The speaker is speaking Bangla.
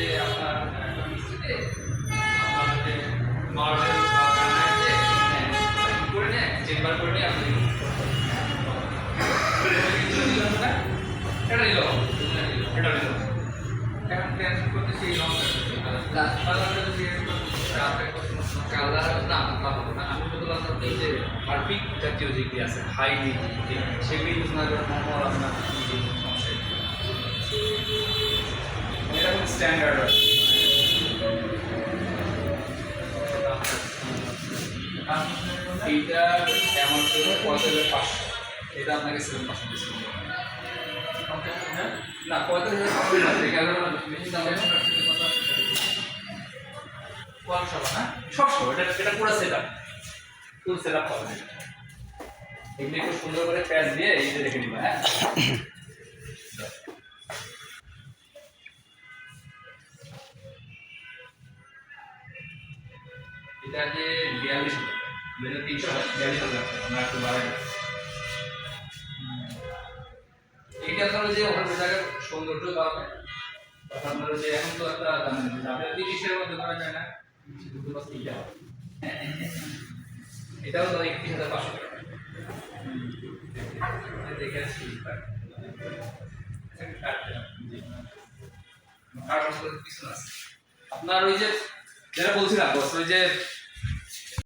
যে আপনার কালার না পাবো না। আমি যত লাভ যে পারফিক জাতীয় যেগুলি আছে হাই সেগুলি আপনার স্ট্যান্ডার্ড এইটা অ্যামাউন্ট হলো পঁয়তাল্লিশ এটা আপনাকে সেভেন পার্সেন্ট না পঁয়তাল্লিশ না আছে মেশিন দাম না সব এটা এটা পুরো set up full set up পাবেন একটু সুন্দর করে প্যাচ দিয়ে এই রেখে দিবা হ্যাঁ এটা যে বিয়াল্লিশ হাজার দুই তিনশো বিয়াল্লিশ হাজার আমরা একটু বাড়াই এইটা আপনার যে ওখানে জায়গার সৌন্দর্য বাড়াবে তখন আপনার যে এখন তো একটা দাম আপনার তিরিশের মধ্যে করা যায় না, দুটো পাঁচ তিনটা। এটাও তো একত্রিশ হাজার পাঁচশো টাকা। দেখে আসছি। আপনার ওই যে, যেটা বলছিলাম ওই যে